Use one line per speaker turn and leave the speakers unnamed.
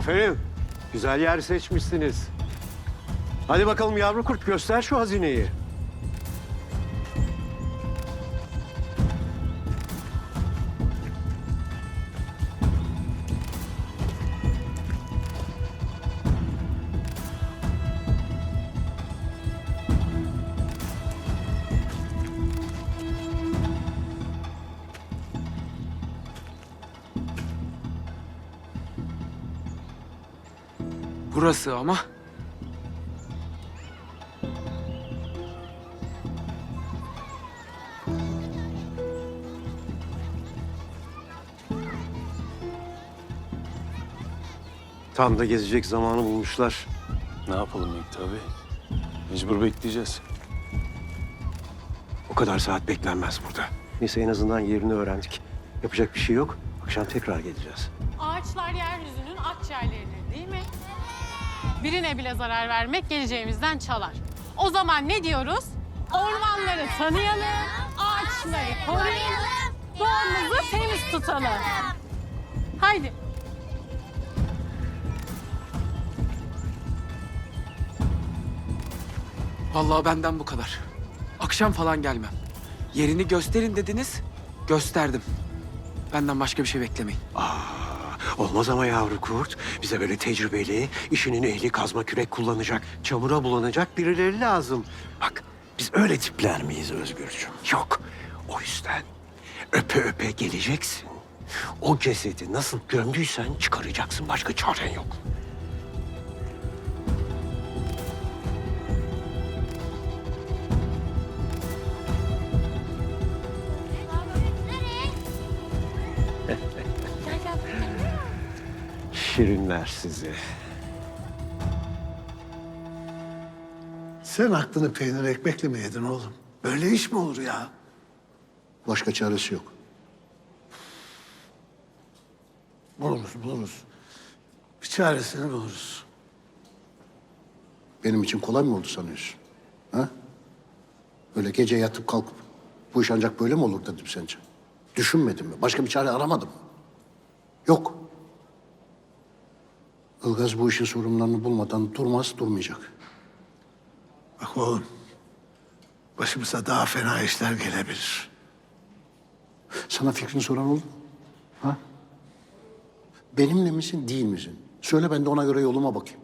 Aferin. Güzel yer seçmişsiniz. Hadi bakalım yavru kurt göster şu hazineyi.
Burası ama.
Tam da gezecek zamanı bulmuşlar.
Ne yapalım Mikti abi? Mecbur bekleyeceğiz.
O kadar saat beklenmez burada. Neyse en azından yerini öğrendik. Yapacak bir şey yok. Akşam tekrar geleceğiz.
Ağaçlar yeryüzünün akciğerleridir değil mi? Birine bile zarar vermek geleceğimizden çalar. O zaman ne diyoruz? Ormanları tanıyalım, ağaçları koruyalım, doğamızı temiz tutalım. Haydi.
Vallahi benden bu kadar. Akşam falan gelmem. Yerini gösterin dediniz. Gösterdim. Benden başka bir şey beklemeyin.
Olmaz ama yavru kurt. Bize böyle tecrübeli, işinin ehli kazma kürek kullanacak, çamura bulanacak birileri lazım. Bak biz öyle tipler miyiz Özgürcüğüm? Yok. O yüzden öpe öpe geleceksin. O cesedi nasıl gömdüysen çıkaracaksın. Başka çaren yok. Şirinler sizi.
Sen aklını peynir ekmekle mi yedin oğlum? Böyle iş mi olur ya?
Başka çaresi yok.
Buluruz, buluruz. Bir çaresini buluruz.
Benim için kolay mı oldu sanıyorsun? Ha? Böyle gece yatıp kalkıp bu iş ancak böyle mi olur dedim sence? Düşünmedim mi? Başka bir çare aramadım mı? Yok. Ilgaz bu işin sorunlarını bulmadan durmaz, durmayacak.
Bak oğlum, başımıza daha fena işler gelebilir.
Sana fikrini soran oldu mu? Ha? Benimle misin, değil misin? Söyle ben de ona göre yoluma bakayım.